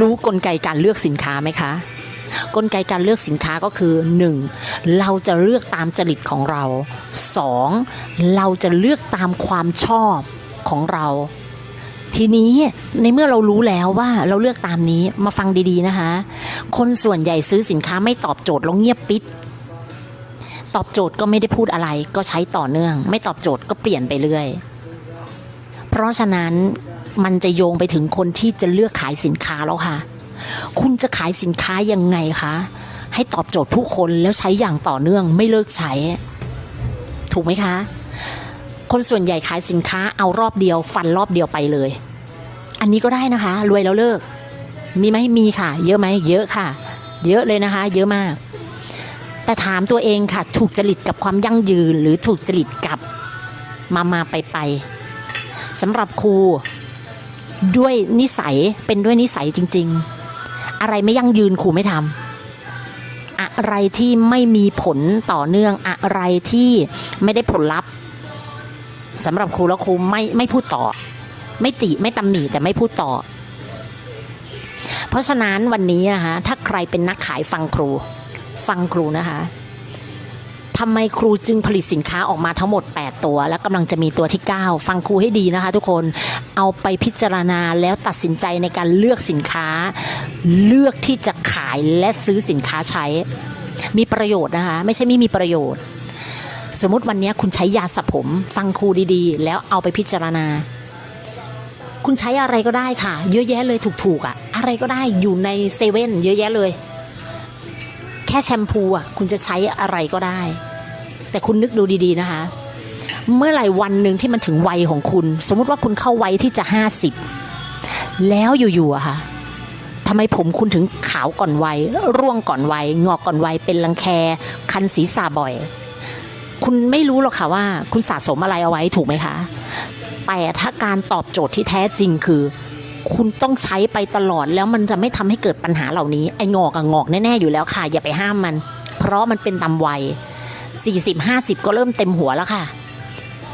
รู้กลไกการเลือกสินค้าไหมคะ กลไกการเลือกสินค้าก็คือ 1. เราจะเลือกตามจริตของเรา 2. เราจะเลือกตามความชอบของเรา ทีนี้ในเมื่อเรารู้แล้วว่าเราเลือกตามนี้มาฟังดีๆนะคะ คนส่วนใหญ่ซื้อสินค้าไม่ตอบโจทย์แล้วเงียบปิดตอบโจทย์ก็ไม่ได้พูดอะไรก็ใช้ต่อเนื่อง ไม่ตอบโจทย์ก็เปลี่ยนไปเรื่อย เพราะฉะนั้น มันจะโยงไปถึงคนที่จะเลือกขายสินค้าแล้วค่ะ คุณจะขายสินค้ายังไงคะ ให้ตอบโจทย์ผู้คนแล้วใช้อย่างต่อเนื่องไม่เลิกใช้ ถูกไหมคะ คนส่วนใหญ่ขายสินค้าเอารอบเดียว ฟันรอบเดียวไปเลย อันนี้ก็ได้นะคะ รวยแล้วเลิก มีไหมมีค่ะ เยอะไหมเยอะค่ะ เยอะเลยนะคะ เยอะมาก แต่ถามตัวเองค่ะ ถูกจริตกับความยั่งยืน หรือถูกจริตกับมามาไปไปสำหรับครู ด้วยนิสัยเป็นด้วยนิสัยจริง ๆ อะไรไม่ยั่งยืนครูไม่ทำอะไรที่ไม่มีผลต่อเนื่องอะไรที่ไม่ได้ผลลัพธ์สำหรับครูแล้วครูไม่ไม่พูดต่อ ไม่ติไม่ตำหนิแต่ไม่พูดต่อ เพราะฉะนั้นวันนี้นะคะถ้าใครเป็นนักขายฟังครู ฟังครูนะคะ ทำไมครูจึงผลิตสินค้าออกมาทั้งหมด 8 ตัว แล้วกำลังจะมีตัวที่ 9 ฟังครูให้ดีนะคะ ทุกคนเอาไปพิจารณาแล้วตัดสินใจในการเลือกสินค้า เลือกที่จะขายและซื้อสินค้าใช้ มีประโยชน์นะคะ ไม่ใช่ไม่มีประโยชน์ สมมติวันนี้คุณใช้ยาสระผม ฟังครูดีๆ แล้วเอาไปพิจารณา คุณใช้อะไรก็ได้ค่ะ เยอะแยะเลยถูกๆอะ อะไรก็ได้อยู่ในเซเว่นเยอะแยะเลย แค่แชมพูอะคุณจะใช้อะไรก็ได้ แต่คุณนึกดูดีๆนะคะ เมื่อไหร่วันหนึ่งที่มันถึงวัยของคุณ สมมุติว่าคุณเข้าวัยที่จะห้าสิบแล้วอยู่ๆอะค่ะทำไมผมคุณถึงขาวก่อนวัยร่วงก่อนวัยงอกก่อนวัยเป็นรังแค คันศีรษะบ่อย คุณไม่รู้หรอกค่ะว่า คุณสะสมอะไรเอาไว้ถูกไหมคะ แต่ถ้าการตอบโจทย์ที่แท้จริงคือ คุณต้องใช้ไปตลอดแล้วมันจะไม่ทำให้เกิดปัญหาเหล่านี้ไอ้งอกอะงอกแน่ๆอยู่แล้วค่ะ อย่าไปห้ามมัน เพราะมันเป็นตามวัย 40 50 ก็เริ่มเต็มหัวแล้วค่ะ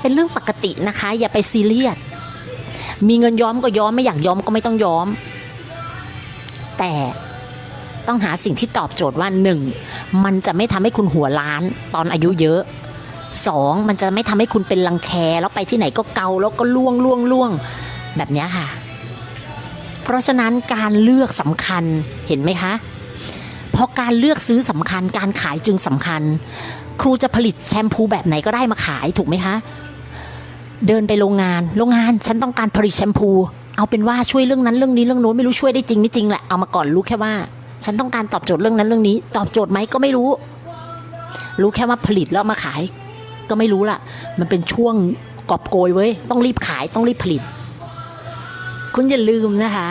เป็นเรื่องปกตินะคะ อย่าไปซีเรียสมีเงินย้อมก็ย้อมไม่อยากย้อมก็ไม่ต้องย้อม แต่ต้องหาสิ่งที่ตอบโจทย์ว่าหนึ่งมันจะไม่ทำให้คุณหัวล้านตอนอายุเยอะสองมันจะไม่ทำให้คุณเป็นรังแคแล้วไปที่ไหนก็เกาแล้วก็ล่วงล่วงล่วงแบบนี้ค่ะ เพราะฉะนั้นการเลือกสำคัญเห็นไหมคะเพราะการเลือกซื้อสำคัญการขายจึงสำคัญ ครูจะผลิตแชมพูแบบไหนก็ได้มาขายถูกไหมคะ เดินไปโรงงาน โรงงานฉันต้องการผลิตแชมพู เอาเป็นว่าช่วยเรื่องนั้นเรื่องนี้เรื่องโน้นไม่รู้ช่วยได้จริงไม่จริงแหละเอามาก่อนรู้แค่ว่า ฉันต้องการตอบโจทย์เรื่องนั้นเรื่องนี้ ตอบโจทย์ไหมก็ไม่รู้ รู้แค่ว่าผลิตแล้วมาขาย ก็ไม่รู้ล่ะ มันเป็นช่วงกอบโกยเว้ยต้องรีบขายต้องรีบผลิต คุณอย่าลืมนะคะ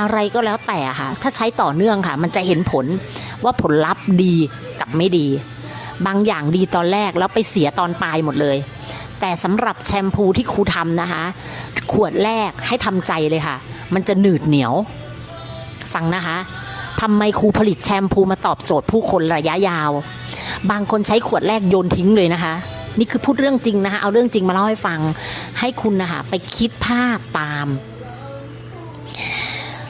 อะไรก็แล้วแต่ค่ะ ถ้าใช้ต่อเนื่องค่ะ มันจะเห็นผลว่าผลลัพธ์ดีกับไม่ดี บางอย่างดีตอนแรกแล้วไปเสียตอนปลายหมดเลย แต่สำหรับแชมพูที่ครูทำนะคะ ขวดแรกให้ทำใจเลยค่ะ มันจะหนืดเหนียว ฟังนะคะทำไมครูผลิตแชมพูมาตอบโจทย์ผู้คนระยะยาว บางคนใช้ขวดแรกโยนทิ้งเลยนะคะ นี่คือพูดเรื่องจริงนะคะ เอาเรื่องจริงมาเล่าให้ฟัง ให้คุณนะคะไปคิดภาพตาม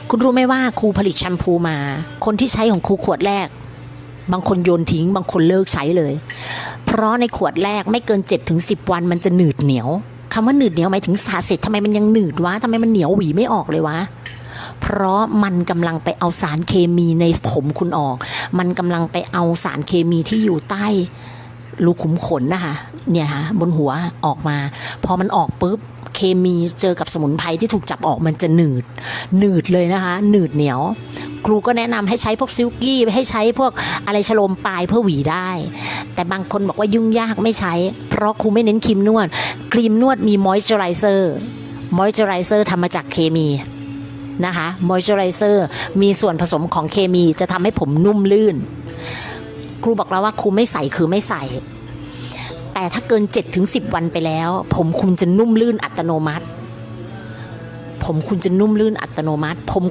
คุณรู้ไหมว่าครูผลิตแชมพูมา คนที่ใช้ของครูขวดแรก บางคนโยนทิ้ง บางคนเลิกใช้เลย เพราะในขวดแรกไม่เกิน7จถึงสิวันมันจะหนืดเหนียวคำว่าหนืดเหนียวหมายถึงสาเสร็จทำไมมันยังหนืดวะทำไมมันเหนียวหวีไม่ออกเลยวะเพราะมันกำลังไปเอาสารเคมีในผมคุณออก มันกำลังไปเอาสารเคมีที่อยู่ใต้รูขุมขนนะคะเนี่ยค่ะบนหัวออกมา พอมันออกปุ๊บเคมีเจอกับสมุนไพรที่ถูกจับออกมันจะหนืด หนืดเลยนะคะ หนืดเหนียว ครูก็แนะนำให้ใช้พวกซิลกี้ให้ใช้พวกอะไรชโลมปลายเพื่อหวีได้ แต่บางคนบอกว่ายุ่งยากไม่ใช้ เพราะครูไม่เน้นครีมนวด ครีมนวดมีมอยส์เจอไรเซอร์มอยส์เจอไรเซอร์ทำมาจากเคมีนะคะมอยส์เจอไรเซอร์มีส่วนผสมของเคมีจะทำให้ผมนุ่มลื่น ครูบอกแล้วว่าครูไม่ใส่คือไม่ใส่ แต่ถ้าเกิน7ถึง10 วันไปแล้ว ผมคุณจะนุ่มลื่นอัตโนมัติ ผมคุณจะนุ่มลื่นอัตโนมัติ ผม